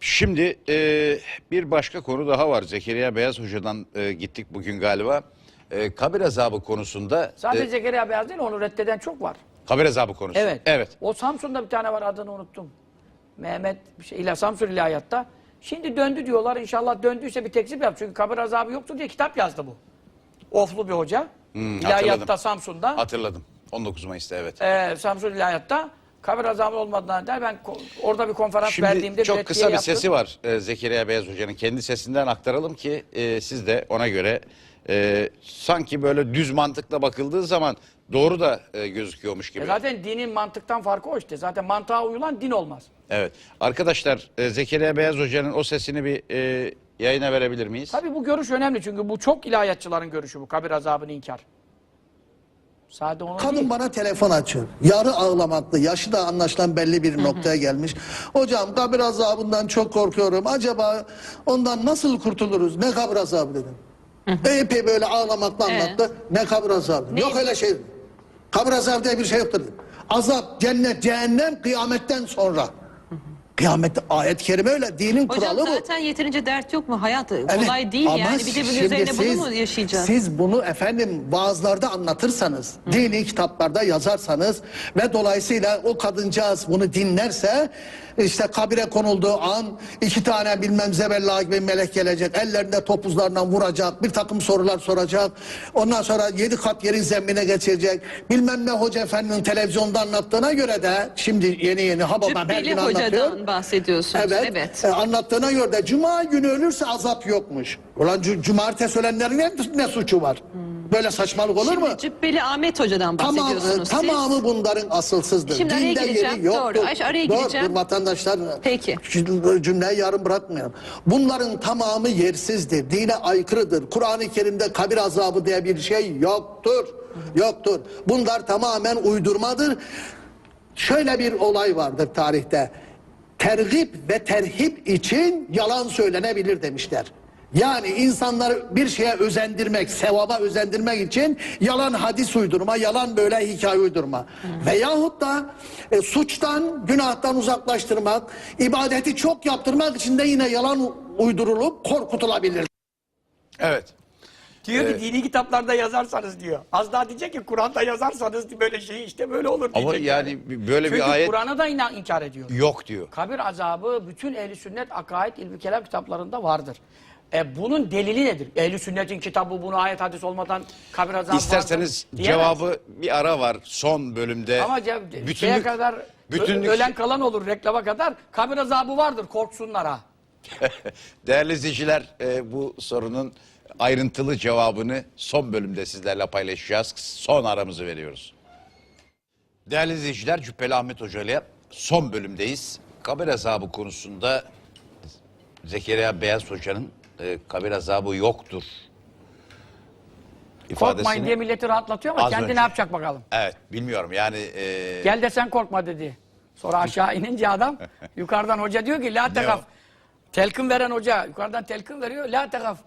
Şimdi e, bir başka konu daha var. Zekeriya Beyaz Hoca'dan e, gittik bugün galiba. E, kabir azabı konusunda. Sadece e, Zekeriya Beyaz değil onu reddeden çok var. kabir azabı konusu. Evet. Evet. O Samsun'da bir tane var adını unuttum. Mehmet bir şey ila Samsun ilahiyatta. Şimdi döndü diyorlar. İnşallah döndüyse bir tekzip yap. Çünkü kabir azabı yoktur diye kitap yazdı bu. Oflu bir hoca. ilahiyatta Hmm, hatırladım. Samsun'da. Hatırladım. 19 Mayıs'ta evet. Ee, Samsun ilahiyatta kabir azabı olmadığına der. Ben orada bir konferans Şimdi verdiğimde çok kısa bir yaptım. sesi var e, Zekeriya Beyaz Hoca'nın. Kendi sesinden aktaralım ki e, siz de ona göre e, sanki böyle düz mantıkla bakıldığı zaman doğru da e, gözüküyormuş gibi. E zaten dinin mantıktan farkı o işte. Zaten mantığa uyulan din olmaz. Evet. Arkadaşlar e, Zekeriya Beyaz Hoca'nın o sesini bir e, yayına verebilir miyiz? Tabii bu görüş önemli çünkü bu çok ilahiyatçıların görüşü bu kabir azabını inkar. Sade değil. Kadın bana telefon açıyor. Yarı ağlamaklı. Yaşı da anlaşılan belli bir noktaya gelmiş. Hocam kabir azabından çok korkuyorum. Acaba ondan nasıl kurtuluruz? Ne kabir azabı dedim. Epey böyle ağlamakla anlattı. Ne kabir azabı? Yok öyle şey. Kabir azabı diye bir şey yoktur. Azap, cennet, cehennem kıyametten sonra. Kıyamette ayet-i kerime öyle. Dinin Hocam kuralı bu. zaten yeterince dert yok mu? Hayat kolay değil ama yani. Bir de bunun şimdi üzerine bunu mu yaşayacağız? Siz bunu efendim vaazlarda anlatırsanız, dini kitaplarda yazarsanız ve dolayısıyla o kadıncağız bunu dinlerse işte kabire konulduğu an iki tane bilmem zebella gibi melek gelecek. Ellerinde topuzlarından vuracak. Bir takım sorular soracak. Ondan sonra yedi kat yerin zemmine geçirecek. Bilmem ne hoca efendinin televizyonda anlattığına göre de şimdi yeni yeni Hababam her Cübbeli gün anlatıyor. Bahsediyorsunuz. Evet. Evet. E, anlattığına göre de cuma günü ölürse azap yokmuş. Ulan cu- cumartesi ölenlerin ne, ne suçu var? Böyle saçmalık olur mu? Şimdi Cübbeli Ahmet hocadan bahsediyorsunuz siz. tamamı bunların asılsızdır. Şimdi araya Dinde gireceğim. yoktur. Doğru. Ayşe, araya Dur, gireceğim. dur vatandaşlar. Peki. Cümleyi yarım bırakmayalım. Bunların tamamı yersizdir. Dine aykırıdır. Kur'an-ı Kerim'de kabir azabı diye bir şey yoktur. Yoktur. Bunlar tamamen uydurmadır. Şöyle bir olay vardır tarihte. Tergip ve terhip için yalan söylenebilir demişler. Yani insanları bir şeye özendirmek, sevaba özendirmek için yalan hadis uydurma, yalan böyle hikaye uydurma. Veyahut da e, suçtan, günahtan uzaklaştırmak, ibadeti çok yaptırmak için de yine yalan uydurulup korkutulabilir. Evet. Diyor ki dini kitaplarda yazarsanız diyor. Az daha diyecek ki Kur'an'da yazarsanız böyle şey işte böyle olur diyecek. Ama yani böyle Çünkü bir ayet Kur'an'ı da inan, inkar ediyor. yok diyor. Kabir azabı bütün ehli sünnet akaid ilmi kelam kitaplarında vardır. E bunun delili nedir? Ehli sünnetin kitabı bunu ayet hadis olmadan kabir azabı İsterseniz vardır diyemez. cevabı bir ara var son bölümde. ama ce- şeye Bütünlük- kadar bütünlük- ölen kalan olur reklama kadar kabir azabı vardır korksunlar ha. Değerli izleyiciler e, bu sorunun ayrıntılı cevabını son bölümde sizlerle paylaşacağız. Son aramızı veriyoruz. Değerli izleyiciler Cübbeli Ahmet Hoca ile son bölümdeyiz. Kabir azabı konusunda Zekeriya Beyaz Hoca'nın e, kabir azabı yoktur Korkmayın diye milleti rahatlatıyor ama Az kendi önce. ne yapacak bakalım. Evet bilmiyorum yani e, Gel de sen korkma dedi. Sonra aşağı inince adam yukarıdan hoca diyor ki la tekaf. Telkin veren hoca yukarıdan telkin veriyor. La tekaf.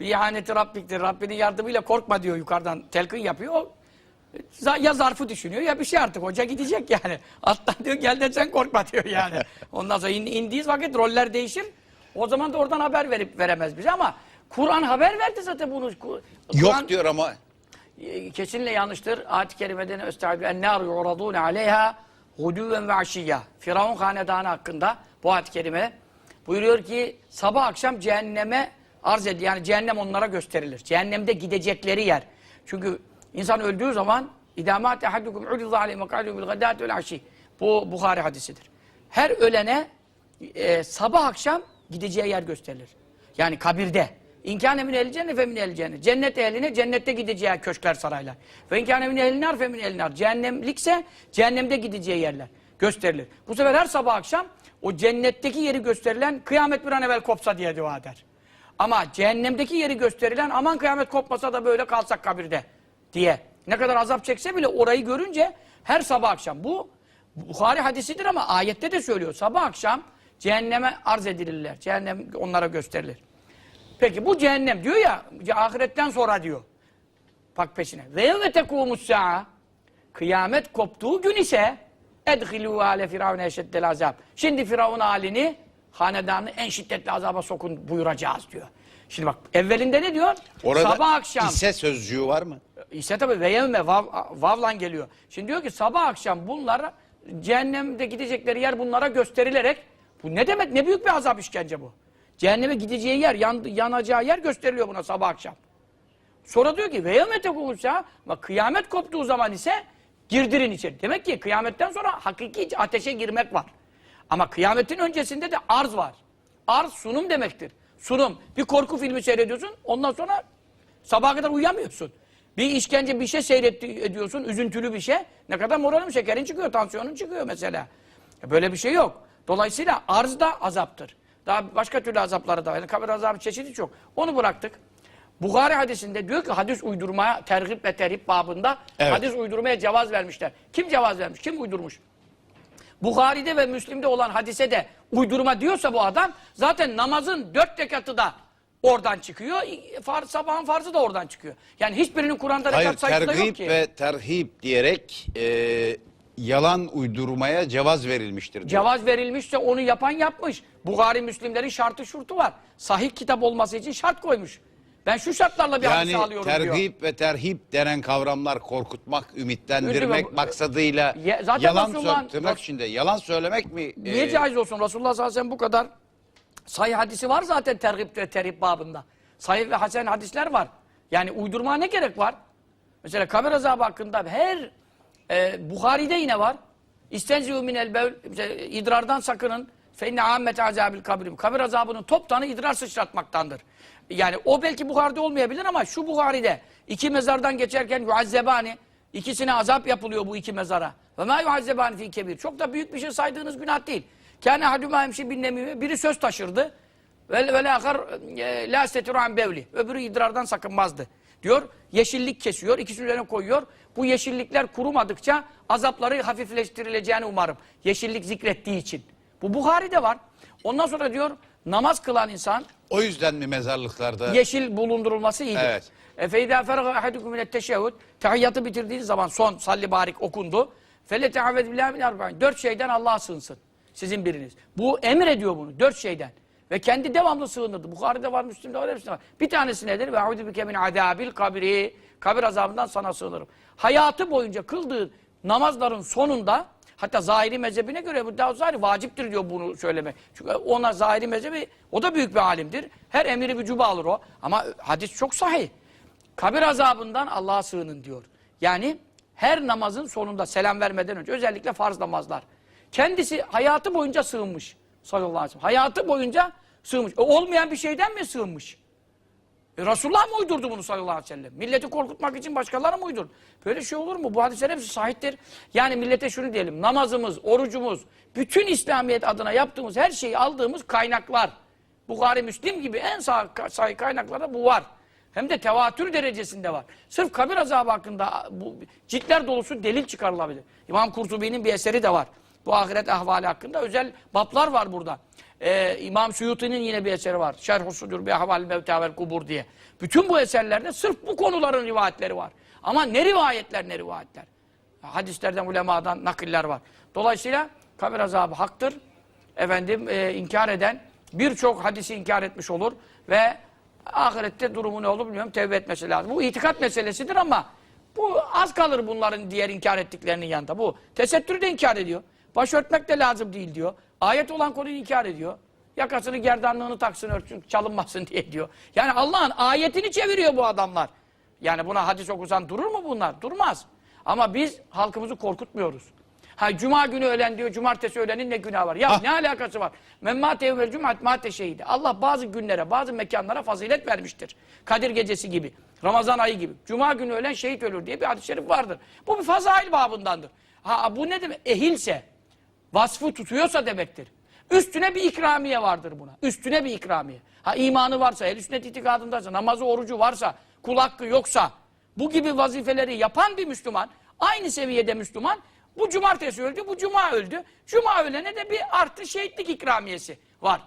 Bir ihaneti Rabbiktir. Rabbinin yardımıyla korkma diyor yukarıdan. Telkin yapıyor. O, ya zarfı düşünüyor ya bir şey artık. Hoca gidecek yani. Alttan diyor gel de sen korkma diyor yani. Ondan sonra in, indiği vakit roller değişir. O zaman da oradan haber verip veremez bize ama Kur'an haber verdi zaten bunu. Ku- Kur'an- yok diyor ama e, kesinlikle yanlıştır. Ayet-i kerimede ne östaibu ennâr yu'radûne aleyha hudûven ve aşiyya. Firavun hanedanı hakkında bu ayet-i kerime buyuruyor ki sabah akşam cehenneme arz edilir. Yani cehennem onlara gösterilir. Cehennemde gidecekleri yer. Çünkü insan öldüğü zaman idâmâte haddukum uridâ aleyhi mekâlû bil gadâti vel aşî. Bu Bukhari hadisidir. Her ölene e, sabah akşam gideceği yer gösterilir. Yani kabirde. İnkâne min ehli cennet fe min ehli cennet. Cennet ehline cennette gideceği köşkler saraylar. Ve inkâne min ehli nar fe min ehli nar. Cehennemlikse cehennemde gideceği yerler gösterilir. Bu sefer her sabah akşam o cennetteki yeri gösterilen kıyamet bir an evvel kopsa diye dua eder. Ama cehennemdeki yeri gösterilen aman kıyamet kopmasa da böyle kalsak kabirde diye. Ne kadar azap çekse bile orayı görünce her sabah akşam bu Bukhari hadisidir ama ayette de söylüyor. Sabah akşam cehenneme arz edilirler. Cehennem onlara gösterilir. Peki bu cehennem diyor ya ahiretten sonra diyor. Bak peşine. Ve yevme tekûmus sa'a kıyamet koptuğu gün ise edhilû ale firavune eşeddel azab. Şimdi firavun halini hanedanını en şiddetli azaba sokun buyuracağız diyor. Şimdi bak evvelinde ne diyor? Orada sabah akşam. ise sözcüğü var mı? İse tabi ve yevme vav, vavla geliyor. Şimdi diyor ki sabah akşam bunlar cehennemde gidecekleri yer bunlara gösterilerek bu ne demek ne büyük bir azap işkence bu. Cehenneme gideceği yer yan, yanacağı yer gösteriliyor buna sabah akşam. Sonra diyor ki ve yevme tekulsa kıyamet koptuğu zaman ise girdirin içeri. Demek ki kıyametten sonra hakiki ateşe girmek var. Ama kıyametin öncesinde de arz var. Arz sunum demektir. Sunum. Bir korku filmi seyrediyorsun ondan sonra sabaha kadar uyuyamıyorsun. Bir işkence bir şey seyrediyorsun üzüntülü bir şey. Ne kadar moralin şekerin çıkıyor tansiyonun çıkıyor mesela. E Böyle bir şey yok. Dolayısıyla arz da azaptır. Daha başka türlü azapları da var. Yani kabir azabı çeşidi çok. Onu bıraktık. Bukhari hadisinde diyor ki hadis uydurmaya terhip ve terhip babında Evet. hadis uydurmaya cevaz vermişler. Kim cevaz vermiş? Kim uydurmuş? Bukhari'de ve Müslim'de olan hadise de uydurma diyorsa bu adam zaten namazın dört rekatı da oradan çıkıyor. Far, sabahın farzı da oradan çıkıyor. Yani hiçbirinin Kur'an'da Hayır rekat sayısı da yok tergip ki. ve terhip diyerek e, yalan uydurmaya cevaz verilmiştir. diyor. Cevaz verilmişse onu yapan yapmış. Bukhari Müslimlerin şartı şurtu var. Sahih kitap olması için şart koymuş. Ben şu şartlarla bir Yani alıyorum diyor. tergip ve terhip denen kavramlar korkutmak, ümitlendirmek Üzülme. maksadıyla Ya- zaten yalan Resulullah'ın- sö- tırnak içinde yalan söylemek mi? Niye e, caiz olsun? Resulullah sallallahu aleyhi ve sellem bu kadar sahih hadisi var zaten tergip ve terhip babında. Sahih ve hasen hadisler var. Yani uydurmaya ne gerek var? Mesela kabir azabı hakkında her e, Bukhari'de yine var. İstenzi'u minel bevl idrardan sakının fe inne ammet azabil kabri. Kabir azabının toptanı idrar sıçratmaktandır. Yani o belki Bukhari'de olmayabilir ama şu Bukhari'de iki mezardan geçerken yuazzebani ikisine azap yapılıyor bu iki mezara. Ve ma yuazzebani fi kebir. Çok da büyük bir şey saydığınız günah değil. Kâne hadûmâ hemşi bin. Biri söz taşırdı. Ve ve lâkar e, lâ setiru an bevli. Öbürü idrardan sakınmazdı. Diyor yeşillik kesiyor. ikisinin üzerine koyuyor. Bu yeşillikler kurumadıkça azapları hafifleştirileceğini umarım. Yeşillik zikrettiği için. Bu Buhari'de var. Ondan sonra diyor namaz kılan insan O yüzden mi mezarlıklarda? yeşil bulundurulması iyidir. Evet. E feyda feraga ahadukum minet teşehhud. Tahiyyatı bitirdiğiniz zaman son salli barik okundu. Fele teavved billahi min arba'in. Dört şeyden Allah'a sığınsın. Sizin biriniz. Bu emrediyor bunu. Dört şeyden. Ve kendi devamlı sığınırdı. Bukhari'de var, Müslim'de var, hepsinde var. Bir tanesi nedir? Ve audu bike min adabil kabri. Kabir azabından sana sığınırım. Hayatı boyunca kıldığı namazların sonunda hatta zahiri mezhebine göre bu daha zahiri vaciptir diyor bunu söylemek. Çünkü ona zahiri mezhebi o da büyük bir alimdir. Her emiri vücuba alır o. Ama hadis çok sahih. Kabir azabından Allah'a sığının diyor. Yani her namazın sonunda selam vermeden önce özellikle farz namazlar. Kendisi hayatı boyunca sığınmış sallallahu aleyhi ve sellem. Hayatı boyunca sığınmış. E, olmayan bir şeyden mi sığınmış? E, Resulullah mı uydurdu bunu sallallahu aleyhi ve sellem? Milleti korkutmak için başkaları mı uydurdu? Böyle şey olur mu? Bu hadisler hepsi sahiptir. Yani millete şunu diyelim. Namazımız, orucumuz, bütün İslamiyet adına yaptığımız her şeyi aldığımız kaynaklar. Bukhari, Müslim gibi en sahih kaynaklarda bu var. Hem de tevatür derecesinde var. Sırf kabir azabı hakkında bu ciltler dolusu delil çıkarılabilir. İmam Kurtubi'nin bir eseri de var. Bu ahiret ahvali hakkında özel baplar var burada. Ee, İmam Suyuti'nin yine bir eseri var. Şerh-u Sudur bi ahval mevta vel kubur diye. Bütün bu eserlerde sırf bu konuların rivayetleri var. Ama ne rivayetler ne rivayetler. Hadislerden, ulemadan nakiller var. Dolayısıyla kabir azabı haktır. Efendim e, inkar eden birçok hadisi inkar etmiş olur ve ahirette durumu ne olur bilmiyorum tevbe etmesi lazım. Bu itikat meselesidir ama bu az kalır bunların diğer inkar ettiklerinin yanında. Bu tesettürü de inkar ediyor. Başörtmek de lazım değil diyor. Ayet olan konuyu inkar ediyor. Yakasını gerdanlığını taksın örtsün çalınmasın diye diyor. Yani Allah'ın ayetini çeviriyor bu adamlar. Yani buna hadis okusan durur mu bunlar? Durmaz. Ama biz halkımızı korkutmuyoruz. Ha cuma günü ölen diyor, cumartesi ölenin ne günah var? Ya ne alakası var? Memmate evvel cumat mate şehidi. Allah bazı günlere, bazı mekanlara fazilet vermiştir. Kadir gecesi gibi, Ramazan ayı gibi. Cuma günü ölen şehit ölür diye bir hadis-i şerif vardır. Bu bir fazail babındandır. Ha bu ne demek? Ehilse, vasfı tutuyorsa demektir. Üstüne bir ikramiye vardır buna. Üstüne bir ikramiye. Ha imanı varsa, el sünnet itikadındaysa, namazı, orucu varsa, kul hakkı yoksa, bu gibi vazifeleri yapan bir Müslüman, aynı seviyede Müslüman, bu cumartesi öldü, bu cuma öldü. Cuma ölene de bir artı şehitlik ikramiyesi var.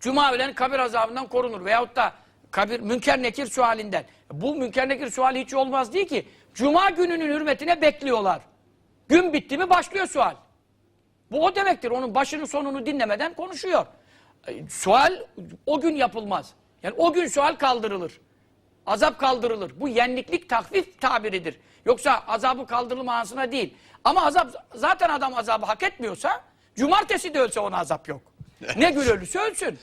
Cuma ölen kabir azabından korunur. Veyahut da kabir münker nekir sualinden. Bu münker nekir suali hiç olmaz değil ki. Cuma gününün hürmetine bekliyorlar. Gün bitti mi başlıyor sual. Bu o demektir. Onun başını sonunu dinlemeden konuşuyor. E, Sual o gün yapılmaz. Yani o gün sual kaldırılır. Azap kaldırılır. Bu yenliklik takvif tabiridir. Yoksa azabı kaldırılma anısına değil. Ama azap zaten adam azabı hak etmiyorsa cumartesi de ölse ona azap yok. Ne gün ölürse ölsün.